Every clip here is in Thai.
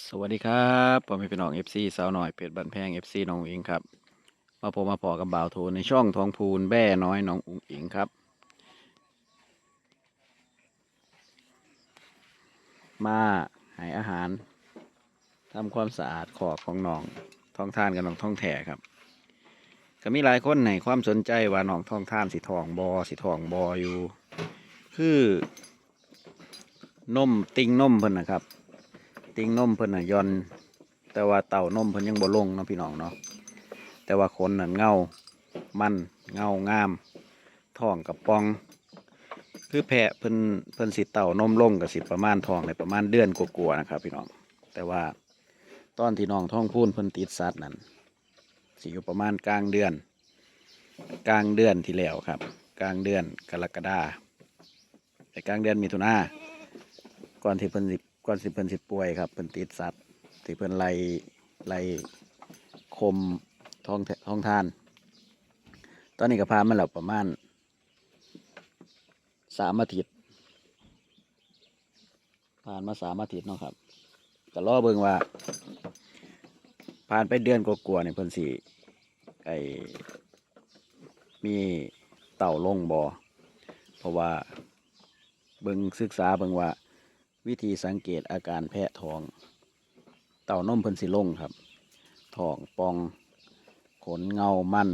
สวัสดีครับผมเป็นพี่น้อง FC สาวหน่อยเพชรบันแพง FC น้องอุ๋งอิงครับ มาพบมาพอกับบ่าวโทในช่องทองพูนแบ่น้อยน้องอุ๋งอิงครับ มาให้อาหารทำความสะอาดขอกของน้องท้องท่านกับน้องท้องแถ่ครับ ก็มีหลายคนให้ความสนใจว่าน้องท้องท่านสิทองบอสิทองบออยู่ คือ นมติงนมเพิ่นนะครับ ติงนมเพิ่นน่ะย่อน แต่ว่าเต่านมเพิ่นยังบ่ลงเนาะพี่น้องเนาะแต่ว่าขนน่ะเงามันเงางามท้องกับปอง คือแพะเพิ่นเพิ่นสิเต่านมลงกับสิประมาณท้องในประมาณเดือนกว่าๆนะครับ พี่น้องแต่ว่าตอนที่น้องท้องพูนเพิ่นติดสัตว์นั่นสิอยู่ประมาณกลางเดือน กลางเดือนที่แล้วครับ กลางเดือนกรกฎาแต่กลางเดือนมิถุนาก่อนที่เพิ่นสิ ก่อนสิเพิ่นสิป่วยครับเพิ่นติดสัตว์ที่เพิ่นไล่ไล่คมท้องทท้องทาน ตอนนี้ก็พามันแล้วประมาณสามอาทิตย์ผ่านมาสามอาทิตย์เนาะครับก็รอเบิ่งว่า ผ่านไปเดือนกว่าๆเนี่ยเพิ่นสิไอมีเต่าลงบอเพราะว่าเบิ่งศึกษาเบิ่งว่า วิธีสังเกตอาการแพ้ท้อง เต่านมเพิ่นสิลงครับท้องปองขนเงามัน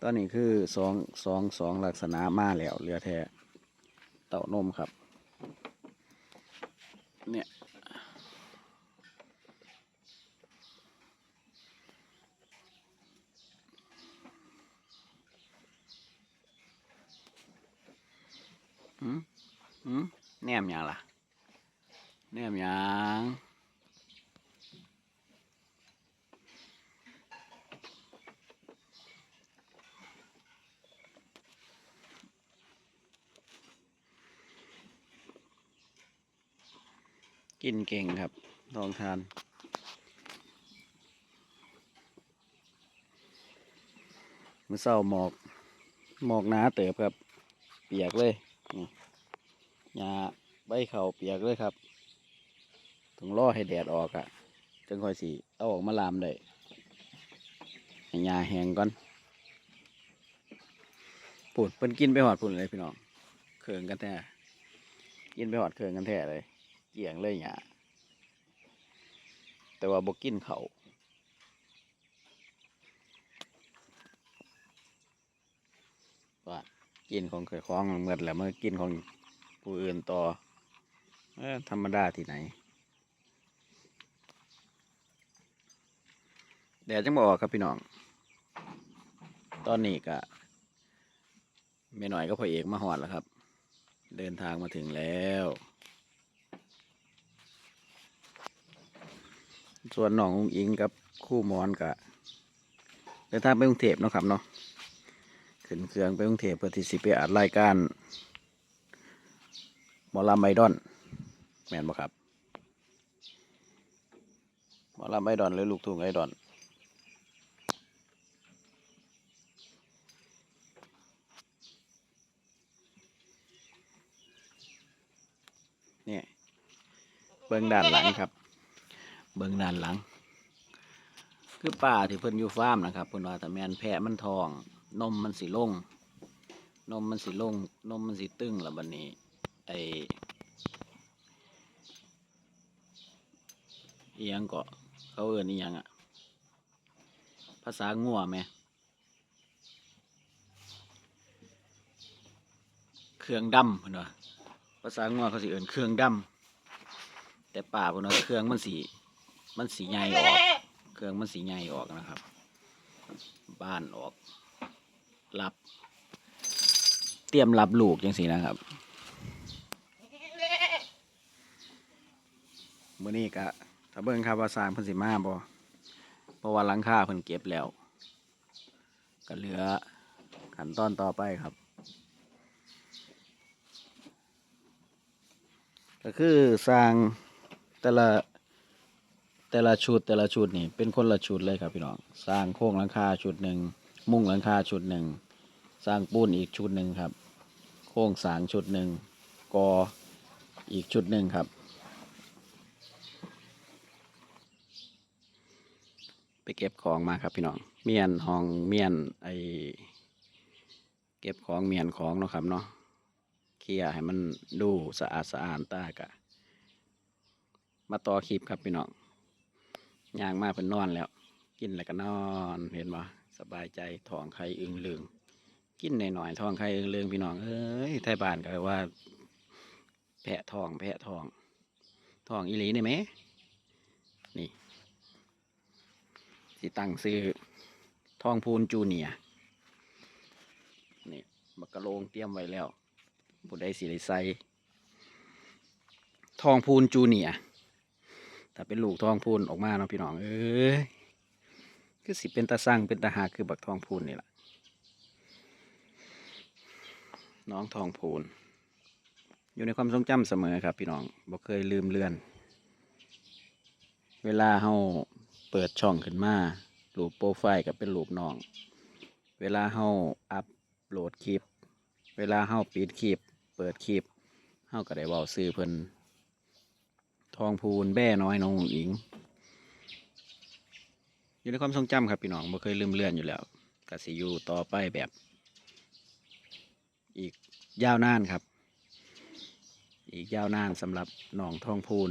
ตอนนี้คือสองสองสองลักษณะมาแล้วเรือแท้เต่านมครับ เนี่ย หืมหื มแนมยังล่ะ แนมยังกินเก่งครับ ลองทานมือเศร้าหมอก หมอกหนาเติบครับ เปียกเลย นี่หญ้า ใบเขาเปียกเลยครับต้องรอให้แดดออกอะ่ะจึงค่อยสีเอาออกมาลามได้ให้หญ้าแห้งก่อนปุ่นเพิ่นกินไปหอดปุ่นเลยพี่น้องเคืองกันแท้กินไปหอดเคืองกันแท้เลยเกี่ยงเลยหญ้าแต่ว่าบกกินเขาวว่ากินของเคยคล้องเมื่อแล้วเมื่อกินของผู้อื่นต่อ ธรรมดาที่ไหน แดดจังบอกครับพี่น้อง ตอนนี้ก็ไม่หน่อยก็พอเอกมาหอดแล้วครับ เดินทางมาถึงแล้ว ส่วนน้องอุ๋งอิงกับคู่มอนกะเดินทางไปกรุงเทพเนาะครับเนาะขึ้นเครื่องไปกรุงเทพเพื่อที่สิไปอัดรายการหมอลำไอดอน แม่นบ่ครับหมอลำไอดอนหรือลูกทุ่งไอดอนเนี่ยเบื้องด้านหลังครับ เบื้องด้านหลัง คือป่าที่เพิ่นอยู่ฟาร์มนะครับเพิ่นว่าแต่แมนแพะมันทอง นมมันสีลง นมมันสีลง นมมันสีตึงแล้วบัดนนี้ ไอ อียงเก็เขาเอิ้นอียังอะภาษางัวไหมเครื่องดำเพิ่นว่าภาษางัวเขาสิเอิ้นเครื่องดำแต่ป่าเพิ่นว่าเครื่องมันสีมันสีใหญ่ออก เครื่องมันสีใหญ่ออกนะครับ บ้านออกรับ เตรียมรับลูกจังสีนะครับมือนี้ก็ ถ้าเบิ่งครับว่าสร้างเพิ่นสิมาบ่เพราะว่าหลังคาเพิ่นเก็บแล้ว ก็เหลือขั้นตอนต่อไปครับ ก็คือสร้างแต่ละแต่ละชุดแต่ละชุดนี่เป็นคนละชุดเลยครับพี่น้องสร้างโครงหลังคาชุดหนึ่งมุ้งหลังคาชุดหนึ่งสร้างปูนอีกชุดหนึ่งครับ โครงสางชุดหนึ่งกออีกชุดหนึ่งครับ ไป เก็บของมาครับพี่น้องเมียนห้องเมียนไอเก็บของเมียนของเนาะครับเนาะเคลียให้มันดูสะอาดสะอาดตากะ มาต่อคลิปครับพี่น้องย่างมาเป็นนอนแล้ว กินแล้วก็นอนเห็นบ่สบายใจท้องไข่อึงลึงกินหน่อยๆท้องไข่อึงลึงพี่น้องเอ้ยไทยบ้านก็ว่า แพะทองแพะทองทองอีหลีนี่ไหมนี่ สิตั้งซื้อทองพูนจูเนียนี่บักกะโลงเตรียมไว้แล้วผู้ใดสิได้ใส่ทองพูนจูเนียร์ถ้าเป็นลูกทองพูนออกมาเนาะพี่น้องเอ้ยคือสิเป็นตาสั่งเป็นตาหาคือบักทองพูนนี่แหละน้องทองพูน อยู่ในความทรงจำเสมอครับพี่น้องบ่เคยลืมเลือน เวลาเฮา เปิดช่องขึ้นมารูปโปรไฟล์ก็เป็นรูปน้อง เวลาเฮาอัพโหลดคลิป เวลาเฮาปิดคลิป เปิดคลิปเฮาก็ได้เว้าซื้อเพิ่นทองพูนแบ่น้อยน้องอิง อยู่ในความทรงจำครับพี่น้องบ่เคยลืมเลือนอยู่แล้วกสิอยู่ต่อไปแบบ อีกยาวนานครับ อีกยาวนานสำหรับหนองทองพูน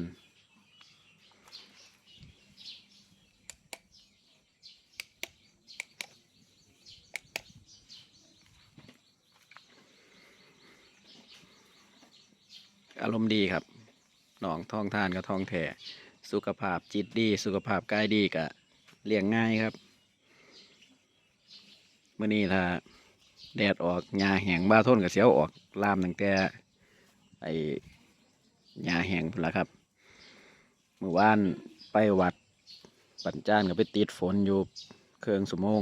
อารมณ์ดีครับหนองทองทานกับทองแถ่สุขภาพจิตดี สุขภาพกายดีกะเลี้ยงง่ายครับเมื่อนี้ถ้าแดดออกหญ้าแห้งบ้าทนกับเสียวออกลามตั้งแต่ไอหญ้าแห้งพุ่นละครับเมื่อวานไปวัดปัญจานก็ไปติดฝนอยู่เครื่องสมง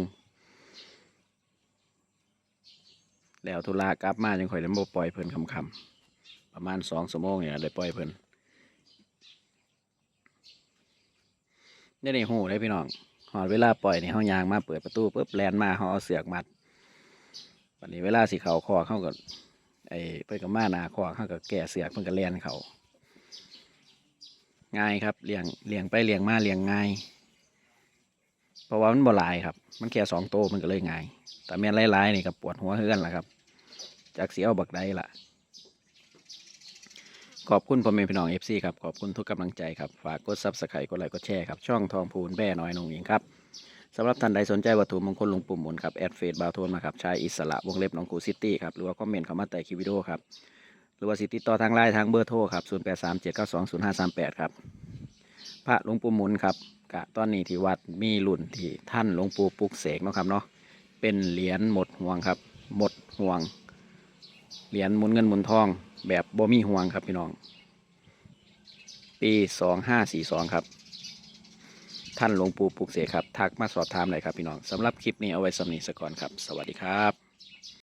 แล้วธุระกลับมาจังข่อยเลยบ่ปล่อยเพิ่นคำคำ ประมาณสองชั่วโมงเนี่ยเลยปล่อยเพิ่นได้ในหูได้พี่น้องหอดเวลาปล่อยในห้องยางมาเปิดประตูปุ๊บแลนมาเขาเอาเสือกมัดวันนี้เวลาสิเขาคอเข้ากับไอ้เพิ่อนกับมานาคอเข้ากับแก่เสือกเพิ่อนกับแลนเขาง่ายครับเลี้ยงเลี้ยงไปเลี้ยงมาเลี้ยงง่าย เพราะว่ามันบ่ลายครับ มันแค่สองโตวมันก็เลยง่าย แต่แม่นหลายๆนี่ก็ปวดหัวเฮือนล่ะครับ จากเสียเบักได้ล่ะ ขอบคุณพ่อแม่พี่น้องเอฟซีครับขอบคุณทุกกำลังใจครับฝากกดซับสไครต์กดไลค์กดแชร์ครับช่องทองพูนแบ่น้อยนงเองครับสำหรับท่านใดสนใจวัตถุมงคลหลวงปุ่มหมุนครับแอดเฟซบาวโทนมาครับชายอิสระวงเล็บหนองกูซิตี้ครับหรือว่าคอมเมนต์เข้ามาใต้คลิปวิดีโอครับหรือว่าสิติดต่อทางไลน์ทางเบอร์โทรครับ0 8 3 7 9 2 0 5 3 8ครับพระหลวงปู่หมุนครับกะตอนนี้ที่วัดมีรุ่นที่ท่านหลวงปู่ปุกเสกเนาะครับเนาะเป็นเหรียญหมดห่วงครับ หมดห่วง เหรียญหมุนเงินหมุนทอง แบบบ่มีห่วงครับพี่น้อง ปีสองห้าสี่สองครับ ท่านหลวงปู่ปลุกเสกครับ ทักมาสอบถามเลยครับพี่น้องสำหรับคลิปนี้เอาไว้สำนีสก่อนครับ สวัสดีครับ